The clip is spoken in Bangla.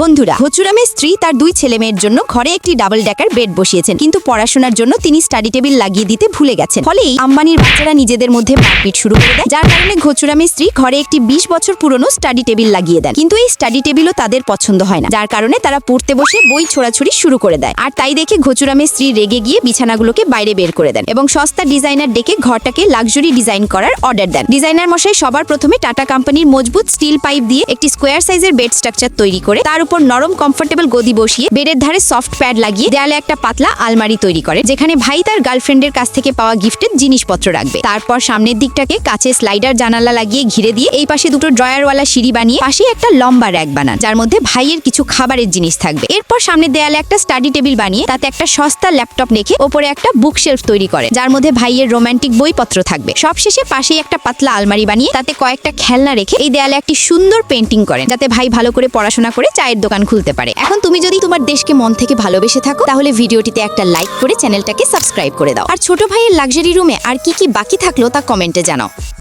বন্ধুরা ঘচুরামের স্ত্রী তার দুই ছেলে মেয়ের জন্য ঘরে একটি ডাবল ডেকার বেড বসিয়েছেন, কিন্তু পড়াশোনার জন্য তিনি স্টাডি টেবিল লাগিয়ে দিতে ভুলে গেছেন। ফলেই আম্বানির বাচ্চারা নিজেদের মধ্যে মারপিট শুরু করে দেয়, যার কারণে ঘচুরামের স্ত্রী ঘরে একটি বিশ বছর পুরনো স্টাডি টেবিল লাগিয়ে দেন। কিন্তু এই স্টাডি টেবিলও তাদের পছন্দ হয় না, যার কারণে তারা পড়তে বসে বই ছোড়াছুড়ি শুরু করে দেয়। আর তাই দেখে ঘচুরামের স্ত্রী রেগে গিয়ে বিছানাগুলোকে বাইরে বের করে দেন এবং সস্তা ডিজাইনার ডেকে ঘরটাকে লাক্সারি ডিজাইন করার অর্ডার দেন। ডিজাইনার মশাই সবার প্রথমে টাটা কোম্পানির মজবুত স্টিল পাইপ দিয়ে একটি স্কোয়ার সাইজের বেড স্ট্রাকচার তৈরি করে, তার উপর নরম কমফোর্টেবল গদি বসিয়ে বেডের ধারে সফট প্যাড লাগিয়ে দেয়ালে একটা পাতলা আলমারি তৈরি করে, যেখানে ভাই তার গার্লফ্রেন্ডের কাছ থেকে পাওয়া গিফটের জিনিসপত্র রাখবে। তারপর সামনের দিকটাকে কাছে স্লাইডার জানালা লাগিয়ে ঘিরে দিয়ে এই পাশে দুটো ড্রয়ারওয়ালা সিঁড়ি বানিয়ে পাশে একটা লম্বা র্যাক বানান, যার মধ্যে ভাইয়ের কিছু খাবারের জিনিস থাকবে। এরপর সামনের দেয়ালে একটা স্টাডি টেবিল বানিয়ে তাতে একটা সস্তা ল্যাপটপ রেখে ওপরে একটা বুক শেলফ তৈরি করে, যার মধ্যে ভাইয়ের রোমান্টিক বইপত্র থাকবে। সবশেষে পাশেই একটা পাতলা আলমারি বানিয়ে তাতে কয়েকটা খেলনা রেখে এই দেয়ালে একটি সুন্দর পেন্টিং করেন, যাতে ভাই ভালো করে পড়াশোনা করে চায়ের দোকান খুলতে পারে। এখন তুমি যদি তোমার দেশকে মন থেকে ভালোবেসে থাকো, তাহলে ভিডিওটিতে একটা লাইক করে চ্যানেলটাকে সাবস্ক্রাইব করে দাও। আর ছোট ভাইয়ের লাক্সারি রুমে আর কি কি বাকি থাকল তা কমেন্টে জানাও।